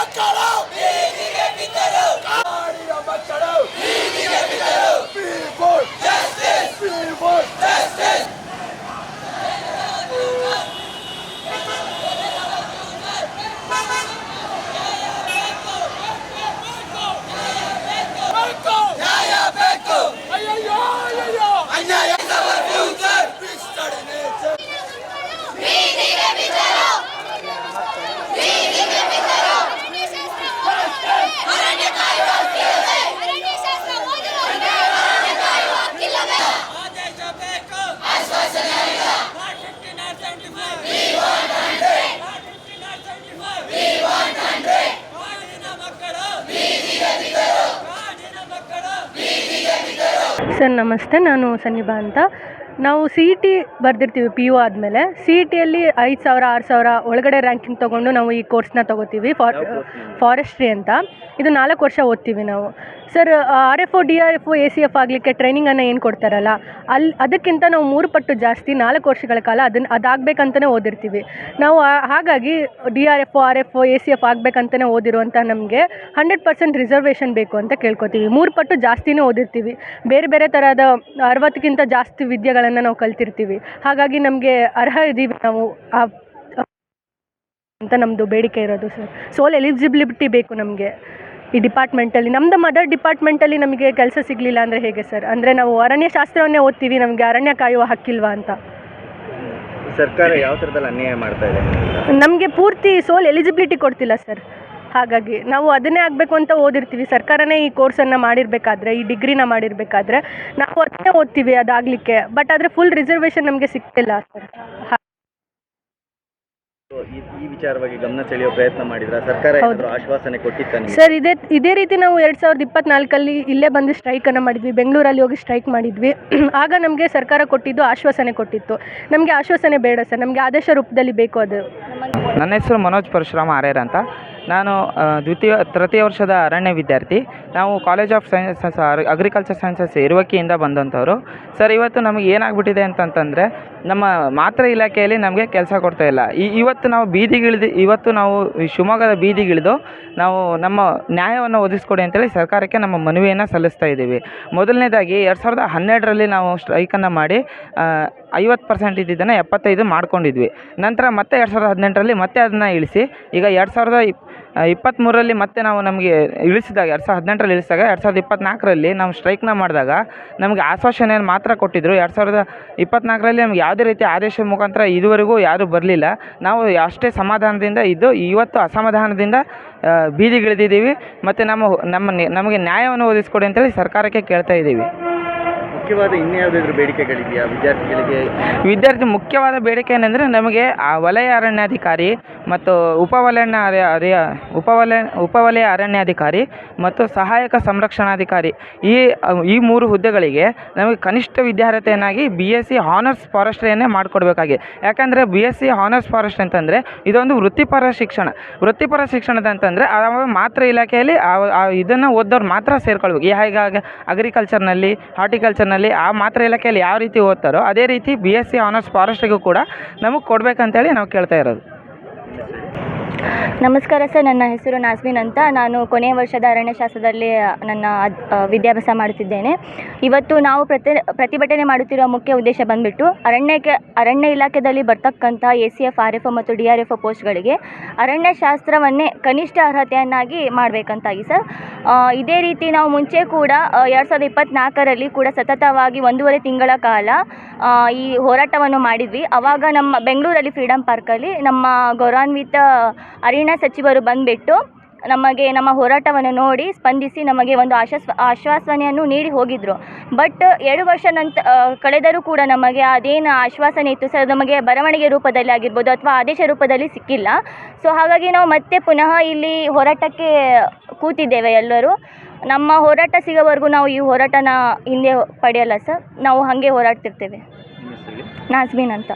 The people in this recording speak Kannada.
ಮಕ್ಕಳು ಕಾಡಿನ ಮಕ್ಕಳು People sir ನಮಸ್ತೆ. ನಾನು ಸನ್ನಿಭಾ ಅಂತ. ನಾವು ಸಿ ಇ ಟಿ ಬರೆದಿರ್ತೀವಿ ಪಿ ಯು ಆದಮೇಲೆ. ಸಿ ಇ ಟಿಯಲ್ಲಿ ಐದು ಸಾವಿರ ಆರು ಸಾವಿರ ಒಳಗಡೆ ರ್ಯಾಂಕಿಂಗ್ ತೊಗೊಂಡು ನಾವು ಈ ಕೋರ್ಸ್ನ ತೊಗೋತೀವಿ. ಫಾರ್ ಫಾರೆಸ್ಟ್ರಿ ಅಂತ. ಇದು ನಾಲ್ಕು ವರ್ಷ ಓದ್ತೀವಿ ನಾವು. Sir R F O D R F O A C F ಆಗಲಿಕ್ಕೆ ಟ್ರೈನಿಂಗನ್ನು ಏನು ಕೊಡ್ತಾರಲ್ಲ ಅಲ್ಲಿ ಅದಕ್ಕಿಂತ ನಾವು ಮೂರು ಪಟ್ಟು ಜಾಸ್ತಿ ನಾಲ್ಕು ವರ್ಷಗಳ ಕಾಲ ಅದನ್ನು ಅದಾಗಬೇಕಂತಲೇ ಓದಿರ್ತೀವಿ. ನಾವು ಹಾಗಾಗಿ D R F R F A C F ಆಗಬೇಕಂತಲೇ ಓದಿರುವಂಥ ನಮಗೆ ಹಂಡ್ರೆಡ್ ಪರ್ಸೆಂಟ್ ರಿಸರ್ವೇಷನ್ ಬೇಕು ಅಂತ ಕೇಳ್ಕೊತೀವಿ. ಮೂರು ಪಟ್ಟು ಜಾಸ್ತಿನೇ ಓದಿರ್ತೀವಿ. ಬೇರೆ ಬೇರೆ ಥರದ ಅರವತ್ತಕ್ಕಿಂತ ಜಾಸ್ತಿ ವಿದ್ಯೆಗಳನ್ನು ನಾವು ಕಲ್ತಿರ್ತೀವಿ. ಹಾಗಾಗಿ ನಮಗೆ ಅರ್ಹ ಇದ್ದೀವಿ ನಾವು ಆ ಅಂತ ನಮ್ಮದು ಬೇಡಿಕೆ ಇರೋದು ಸರ್. ಸೋಲ್ ಎಲಿಜಿಬಿಲಿಟಿ ಬೇಕು ನಮಗೆ ಈ ಡಿಪಾರ್ಟ್ಮೆಂಟಲ್ಲಿ ನಮ್ಮದು ಮದರ್ ಡಿಪಾರ್ಟ್ಮೆಂಟಲ್ಲಿ ನಮಗೆ ಕೆಲಸ ಸಿಗಲಿಲ್ಲ ಅಂದರೆ ಹೇಗೆ ಸರ್? ಅಂದರೆ ನಾವು ಅರಣ್ಯಶಾಸ್ತ್ರವನ್ನೇ ಓದ್ತೀವಿ ನಮಗೆ ಅರಣ್ಯ ಕಾಯುವ ಹಕ್ಕಿಲ್ವಾ ಅಂತ. ಸರ್ಕಾರ ಯಾವ ಥರದಲ್ಲಿ ಅನ್ಯಾಯ ಮಾಡ್ತಾ ಇದೆ? ನಮಗೆ ಪೂರ್ತಿ ಸೋಲ್ ಎಲಿಜಿಬಿಲಿಟಿ ಕೊಡ್ತಿಲ್ಲ ಸರ್. ಹಾಗಾಗಿ ನಾವು ಅದನ್ನೇ ಆಗಬೇಕು ಅಂತ ಓದಿರ್ತೀವಿ. ಸರ್ಕಾರನೇ ಈ ಕೋರ್ಸನ್ನು ಮಾಡಿರಬೇಕಾದ್ರೆ ಈ ಡಿಗ್ರಿನ ಮಾಡಿರಬೇಕಾದ್ರೆ ನಾವು ಅದನ್ನೇ ಓದ್ತೀವಿ ಅದಾಗಲಿಕ್ಕೆ. ಬಟ್ ಆದರೆ ಫುಲ್ ರಿಸರ್ವೇಷನ್ ನಮಗೆ ಸಿಗ್ತಿಲ್ಲ ಸರ್. ಈ- ವಿಚಾರವಾಗಿ ಗಮನ ಸೆಳೆಯೋ ಪ್ರಯತ್ನ ಮಾಡಿದ್ರ? ಸರ್ಕಾರ ಹೌದು. ಆಶ್ವಾಸನೆ ಕೊಟ್ಟಿತ್ತು ಸರ್ ಇದೇ ಇದೇ ರೀತಿ ನಾವು ಎರಡು ಸಾವಿರದ ಇಪ್ಪತ್ನಾಲ್ಕಲ್ಲಿ ಇಲ್ಲೇ ಬಂದು ಸ್ಟ್ರೈಕನ್ನು ಮಾಡಿದ್ವಿ. ಬೆಂಗಳೂರಲ್ಲಿ ಹೋಗಿ ಸ್ಟ್ರೈಕ್ ಮಾಡಿದ್ವಿ. ಆಗ ನಮಗೆ ಸರ್ಕಾರ ಕೊಟ್ಟಿದ್ದು ಆಶ್ವಾಸನೆ ಕೊಟ್ಟಿತ್ತು. ನಮಗೆ ಆಶ್ವಾಸನೆ ಬೇಡ ಸರ್. ನಮಗೆ ಆದೇಶ ರೂಪದಲ್ಲಿ ಬೇಕು ಅದು. ನನ್ನ ಹೆಸರು ಮನೋಜ್ ಪರಶುರಾಮ ಆರ್ಯರ್ ಅಂತ. ನಾನು ದ್ವಿತೀಯ, ತೃತೀಯ ವರ್ಷದ ಅರಣ್ಯ ವಿದ್ಯಾರ್ಥಿ. ನಾವು college of sciences agriculture sciences ಇರುವಕಿಯಿಂದ ಬಂದಂಥವರು. ಸರ್, ಇವತ್ತು ನಮಗೆ ಏನಾಗ್ಬಿಟ್ಟಿದೆ ಅಂತಂತಂದರೆ ನಮ್ಮ ಮಾತ್ರ ಇಲಾಖೆಯಲ್ಲಿ ನಮಗೆ ಕೆಲಸ ಕೊಡ್ತಾ ಇಲ್ಲ. ಇವತ್ತು ನಾವು ಬೀದಿಗಿಳಿದು, ಇವತ್ತು ನಾವು ಶಿವಮೊಗ್ಗದ ಬೀದಿಗಿಳಿದು ನಾವು ನಮ್ಮ ನ್ಯಾಯವನ್ನು ಒದಗಿಸ್ಕೊಡಿ ಅಂತೇಳಿ ಸರ್ಕಾರಕ್ಕೆ ನಮ್ಮ ಮನವಿಯನ್ನು ಸಲ್ಲಿಸ್ತಾ ಇದ್ದೀವಿ. ಮೊದಲನೇದಾಗಿ ಎರಡು ಸಾವಿರದ ಹನ್ನೆರಡರಲ್ಲಿ ನಾವು ಸ್ಟ್ರೈಕನ್ನು ಮಾಡಿ ಐವತ್ತು ಪರ್ಸೆಂಟ್ ಇದ್ದಿದ್ದನ್ನು ಎಪ್ಪತ್ತೈದು ಮಾಡ್ಕೊಂಡಿದ್ವಿ. ನಂತರ ಮತ್ತೆ ಎರಡು ಸಾವಿರದ ಹದಿನೆಂಟರಲ್ಲಿ ಮತ್ತೆ ಅದನ್ನು ಇಳಿಸಿ, ಈಗ ಎರಡು ಸಾವಿರದ ಇಪ್ ಇಪ್ಪತ್ತ್ಮೂರರಲ್ಲಿ ಮತ್ತೆ ನಾವು ನಮಗೆ ಇಳಿಸಿದಾಗ, ಎರಡು ಸಾವಿರದ ಹದಿನೆಂಟರಲ್ಲಿ ಇಳಿಸಿದಾಗ, ಎರಡು ಸಾವಿರದ ಇಪ್ಪತ್ತ್ನಾಲ್ಕರಲ್ಲಿ ನಾವು ಸ್ಟ್ರೈಕ್ನ ಮಾಡಿದಾಗ ನಮಗೆ ಆಶ್ವಾಸನೆಯನ್ನು ಮಾತ್ರ ಕೊಟ್ಟಿದ್ದರು ಎರಡು ಸಾವಿರದ ಇಪ್ಪತ್ತ್ನಾಲ್ಕರಲ್ಲಿ ನಮ್ಗೆ ಯಾವುದೇ ರೀತಿ ಆದೇಶ ಮುಖಾಂತರ ಇದುವರೆಗೂ ಯಾರೂ ಬರಲಿಲ್ಲ. ನಾವು ಅಷ್ಟೇ ಸಮಾಧಾನದಿಂದ ಇದ್ದು, ಇವತ್ತು ಅಸಮಾಧಾನದಿಂದ ಬೀದಿಗಿಳಿದಿದ್ದೀವಿ. ಮತ್ತು ನಮ್ಮ ನಮ್ಮ ನಮಗೆ ನ್ಯಾಯವನ್ನು ಒದಗಿಸ್ಕೊಡಿ ಅಂತೇಳಿ ಸರ್ಕಾರಕ್ಕೆ ಕೇಳ್ತಾ ಇದ್ದೀವಿ. ಮುಖ್ಯವಾದ ಇನ್ಯಾವುದಾದ್ರು ಬೇಡಿಕೆಗಳಿದೆಯಾ ವಿದ್ಯಾರ್ಥಿಗಳಿಗೆ? ವಿದ್ಯಾರ್ಥಿ ಮುಖ್ಯವಾದ ಬೇಡಿಕೆ ಏನಂದರೆ ನಮಗೆ ಆ ವಲಯ ಅರಣ್ಯಾಧಿಕಾರಿ ಮತ್ತು ಉಪವಲಯ ಅರಣ್ಯ ಉಪವಲಯ ಉಪವಲಯ ಅರಣ್ಯಾಧಿಕಾರಿ ಮತ್ತು ಸಹಾಯಕ ಸಂರಕ್ಷಣಾಧಿಕಾರಿ ಈ ಈ ಮೂರು ಹುದ್ದೆಗಳಿಗೆ ನಮಗೆ ಕನಿಷ್ಠ ವಿದ್ಯಾರ್ಹತೆಯನ್ನಾಗಿ ಬಿ ಎಸ್ ಸಿ ಹಾನರ್ಸ್ ಫಾರೆಸ್ಟ್ರಿಯನ್ನೇ ಮಾಡಿಕೊಡ್ಬೇಕಾಗಿ. ಯಾಕಂದರೆ B S C honours forest ಅಂತಂದರೆ ಇದೊಂದು ವೃತ್ತಿಪರ ಶಿಕ್ಷಣ. ವೃತ್ತಿಪರ ಶಿಕ್ಷಣದ ಅಂತಂದರೆ ಮಾತ್ರ ಇಲಾಖೆಯಲ್ಲಿ ಇದನ್ನು ಓದೋರು ಮಾತ್ರ ಸೇರ್ಕೊಳ್ಬೇಕು. ಹಾಗಾಗಿ ಅಗ್ರಿಕಲ್ಚರ್ನಲ್ಲಿ ಹಾರ್ಟಿಕಲ್ಚರ್ನಲ್ಲಿ ಆ ಮಾತ್ರ ಇಲಾಖೆಯಲ್ಲಿ ಯಾವ ರೀತಿ ಓದ್ತಾರೋ ಅದೇ ರೀತಿ ಬಿ ಎಸ್ ಸಿ ಆನರ್ಸ್ ಫಾರೆಸ್ಟ್ರಿಗೂ ಕೂಡ ನಮಗೆ ಕೊಡಬೇಕಂತೇಳಿ ನಾವು ಕೇಳ್ತಾ ಇರೋದು. ನಮಸ್ಕಾರ ಸರ್, ನನ್ನ ಹೆಸರು ನಾಸ್ಮಿನ್ ಅಂತ. ನಾನು ಕೊನೆಯ ವರ್ಷದ ಅರಣ್ಯಶಾಸ್ತ್ರದಲ್ಲಿ ನನ್ನ ವಿದ್ಯಾಭ್ಯಾಸ ಮಾಡುತ್ತಿದ್ದೇನೆ. ಇವತ್ತು ನಾವು ಪ್ರತಿ, ಪ್ರತಿಭಟನೆ ಮಾಡುತ್ತಿರುವ ಮುಖ್ಯ ಉದ್ದೇಶ ಬಂದ್ಬಿಟ್ಟು, ಅರಣ್ಯಕ್ಕೆ, ಅರಣ್ಯ ಇಲಾಖೆಯಲ್ಲಿ ಬರ್ತಕ್ಕಂಥ A C F, R F O ಮತ್ತು ಡಿ ಆರ್ ಎಫ್ ಒ ಪೋಸ್ಟ್ಗಳಿಗೆ ಅರಣ್ಯಶಾಸ್ತ್ರವನ್ನೇ ಕನಿಷ್ಠ ಅರ್ಹತೆಯನ್ನಾಗಿ ಮಾಡಬೇಕಂತಾಗಿ ಸರ್. ಇದೇ ರೀತಿ ನಾವು ಮುಂಚೆ ಕೂಡ ಎರಡು ಸಾವಿರದ ಇಪ್ಪತ್ತ್ನಾಲ್ಕರಲ್ಲಿ ಕೂಡ ಸತತವಾಗಿ ಒಂದೂವರೆ ತಿಂಗಳ ಕಾಲ ಈ ಹೋರಾಟವನ್ನು ಮಾಡಿದ್ವಿ. ಆವಾಗ ನಮ್ಮ ಬೆಂಗಳೂರಲ್ಲಿ ಫ್ರೀಡಮ್ ಪಾರ್ಕಲ್ಲಿ ನಮ್ಮ ಗೌರವಾನ್ವಿತ ಅರಣ್ಯ ಸಚಿವರು ಬಂದುಬಿಟ್ಟು ನಮಗೆ ನಮ್ಮ ಹೋರಾಟವನ್ನು ನೋಡಿ ಸ್ಪಂದಿಸಿ ನಮಗೆ ಒಂದು ಆಶ್ವಾಸ್ ಆಶ್ವಾಸನೆಯನ್ನು ನೀಡಿ ಹೋಗಿದ್ದರು ಬಟ್ ಎರಡು ವರ್ಷ ನಂತ ಕಳೆದರೂ ಕೂಡ ನಮಗೆ ಅದೇನು ಆಶ್ವಾಸನೆ ಇತ್ತು ಸರ್? ನಮಗೆ ಬರವಣಿಗೆ ರೂಪದಲ್ಲಿ ಆಗಿರ್ಬೋದು ಅಥವಾ ಆದೇಶ ರೂಪದಲ್ಲಿ ಸಿಕ್ಕಿಲ್ಲ. ಸೊ ಹಾಗಾಗಿ ನಾವು ಮತ್ತೆ ಪುನಃ ಇಲ್ಲಿ ಹೋರಾಟಕ್ಕೆ ಕೂತಿದ್ದೇವೆ ಎಲ್ಲರೂ. ನಮ್ಮ ಹೋರಾಟ ಸಿಗೋವರೆಗೂ ನಾವು ಈ ಹೋರಾಟನ ಹಿಂದೆ ಪಡೆಯಲ್ಲ ಸರ್? ನಾವು ಹಾಗೆ ಹೋರಾಡ್ತಿರ್ತೇವೆ. ನಾಜ್ಮೀನ್ ಅಂತ.